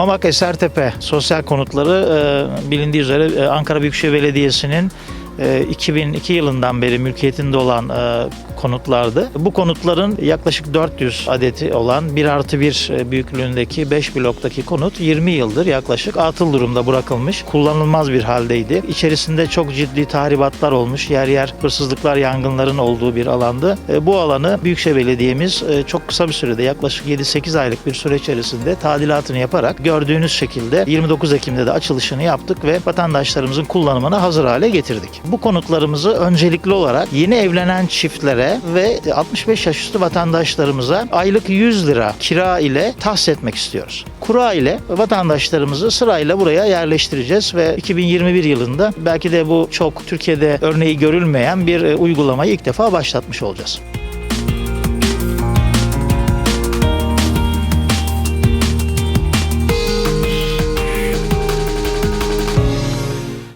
Mamak Esertepe sosyal konutları e, bilindiği üzere e, Ankara Büyükşehir Belediyesi'nin 2002 yılından beri mülkiyetinde olan e, konutlardı. Bu konutların yaklaşık 400 adeti olan 1 artı 1 büyüklüğündeki 5 bloktaki konut 20 yıldır yaklaşık atıl durumda bırakılmış. Kullanılmaz bir haldeydi. İçerisinde çok ciddi tahribatlar olmuş. Yer yer hırsızlıklar, yangınların olduğu bir alandı. E, Bu alanı Büyükşehir Belediye'miz e, çok kısa bir sürede yaklaşık 7-8 aylık bir süre içerisinde tadilatını yaparak gördüğünüz şekilde 29 Ekim'de de açılışını yaptık ve vatandaşlarımızın kullanımına hazır hale getirdik. Bu konutlarımızı öncelikli olarak yeni evlenen çiftlere ve 65 yaş üstü vatandaşlarımıza aylık 100 lira kira ile tahsis etmek istiyoruz. Kura ile vatandaşlarımızı sırayla buraya yerleştireceğiz ve 2021 yılında belki de bu çok Türkiye'de örneği görülmeyen bir e, uygulamayı ilk defa başlatmış olacağız.